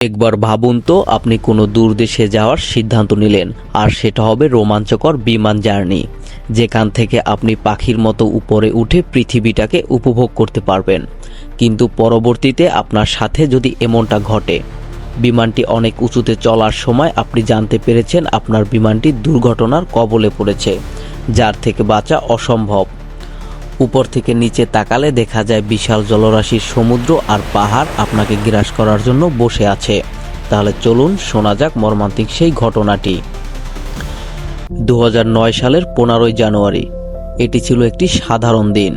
একবার ভাবুন তো, আপনি কোনো দূর দেশে যাওয়ার সিদ্ধান্ত নিলেন, আর সেটা হবে রোমাঞ্চকর বিমান জার্নি, যেখান থেকে আপনি পাখির মতো উপরে উঠে পৃথিবীটাকে উপভোগ করতে পারবেন। কিন্তু পরবর্তীতে আপনার সাথে যদি এমনটা ঘটে, বিমানটি অনেক উঁচুতে চলার সময় আপনি জানতে পেরেছেন আপনার বিমানটি দুর্ঘটনার কবলে পড়েছে, যার থেকে বাঁচা অসম্ভব। উপর থেকে নিচে তাকালে দেখা যায় বিশাল জলরাশির সমুদ্র আর পাহাড় আপনাকে গ্রাস করার জন্য বসে আছে। তাহলে চলুন শোনা যাক মর্মান্তিক সেই ঘটনাটি। দু হাজার নয় সালের পনেরোই জানুয়ারি, এটি ছিল একটি সাধারণ দিন।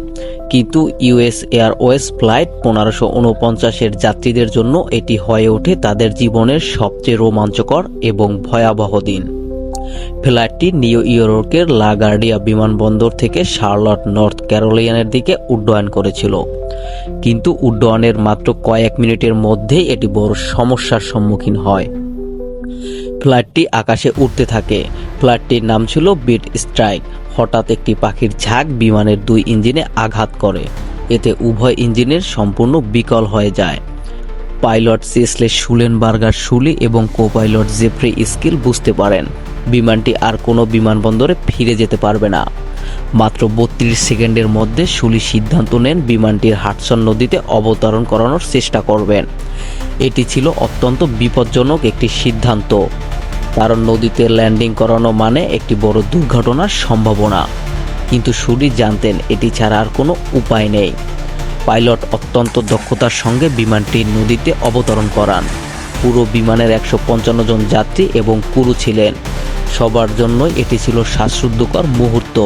কিন্তু ইউএস এয়ারওয়েজ ফ্লাইট পনেরোশো উনপঞ্চাশের যাত্রীদের জন্য এটি হয়ে ওঠে তাদের জীবনের সবচেয়ে রোমাঞ্চকর এবং ভয়াবহ দিন। ফ্লাইটটি নিউ ইয়র্কের লাগার্ডিয়া বিমানবন্দর থেকে শার্লট, নর্থ ক্যারোলিয়ানের দিকে উড্ডয়ন করেছিল। কিন্তু উড্ডয়নের মাত্র কয়েক মিনিটের মধ্যেই এটি বড় সমস্যার সম্মুখীন হয়। ফ্লাইটটি আকাশে উঠতে থাকে। ফ্লাইটটির নাম ছিল বিট স্ট্রাইক। হঠাৎ একটি পাখির ঝাঁক বিমানের দুই ইঞ্জিনে আঘাত করে। এতে উভয় ইঞ্জিনের সম্পূর্ণ বিকল হয়ে যায়। পাইলট সিসলে শুলেনবার্গার শুলি এবং কো পাইলট জেফ্রি স্কিল বুঝতে পারেন। বিমানটি আর কোনো বিমানবন্দরে ফিরে যেতে পারবে না। মাত্র বত্রিশ সেকেন্ডের মধ্যে শুলি সিদ্ধান্ত নেন বিমানটির হাটসন নদীতে অবতরণ করানোর চেষ্টা করবেন। এটি ছিল অত্যন্ত বিপজ্জনক একটি সিদ্ধান্ত। কারণ নদীতে ল্যান্ডিং করানো মানে একটি বড় দুর্ঘটনার সম্ভাবনা। কিন্তু শুলি জানতেন এটি ছাড়া আর কোনো উপায় নেই। পাইলট অত্যন্ত দক্ষতার সঙ্গে বিমানটি নদীতে অবতরণ করান। পুরো বিমানের একশো পঞ্চান্ন জন যাত্রী এবং কুরু ছিলেন। সবার জন্যই এটি ছিল শ্বাসরুদ্ধকর মুহূর্ত।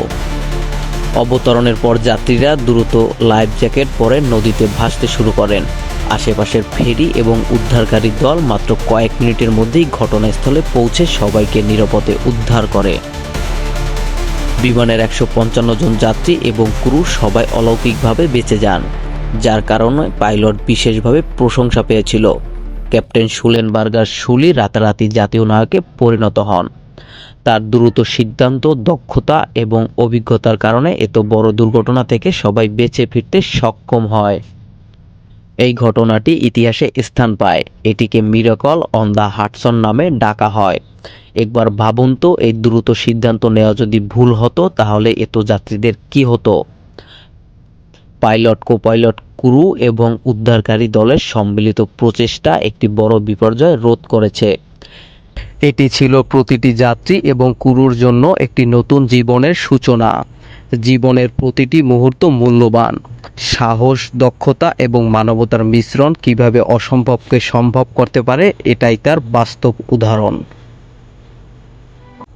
অবতরণের পর যাত্রীরা দ্রুত লাইফ জ্যাকেট পরে নদীতে ভাসতে শুরু করেন। আশেপাশের ফেরি এবং উদ্ধারকারী দল মাত্র কয়েক মিনিটের মধ্যেই ঘটনাস্থলে পৌঁছে সবাইকে নিরাপদে উদ্ধার করে। বিমানের একশো পঞ্চান্ন জন যাত্রী এবং ক্রু সবাই অলৌকিকভাবে বেঁচে যান। যার কারণে পাইলট বিশেষভাবে প্রশংসা পেয়েছিল। ক্যাপ্টেন শুলেনবার্গার শুলি রাতারাতি জাতীয় নায়কে পরিণত হন। তার দ্রুত সিদ্ধান্ত, দক্ষতা এবং অভিজ্ঞতার কারণে এত বড় দুর্ঘটনা থেকে সবাই বেঁচে ফিরতে সক্ষম হয়। এই ঘটনাটি ইতিহাসে স্থান পায়। এটিকে মিরাকল অন দ্য হাটসন নামে ডাকা হয়। একবার ভাবুন তো, এই দ্রুত সিদ্ধান্ত নেওয়া যদি ভুল হতো, তাহলে এত যাত্রীদের কি হতো? পাইলট কো পাইলট ক্রু এবং উদ্ধারকারী দলের সম্মিলিত প্রচেষ্টা একটি বড় বিপর্যয় রোধ করেছে। এটি ছিল প্রতিটি যাত্রী এবং ক্রুর জন্য একটি নতুন জীবনের সূচনা। জীবনের প্রতিটি মুহূর্ত মূল্যবান। সাহস, দক্ষতা এবং মানবতার মিশ্রণ কীভাবে অসম্ভবকে সম্ভব করতে পারে, এটাই তার বাস্তব উদাহরণ।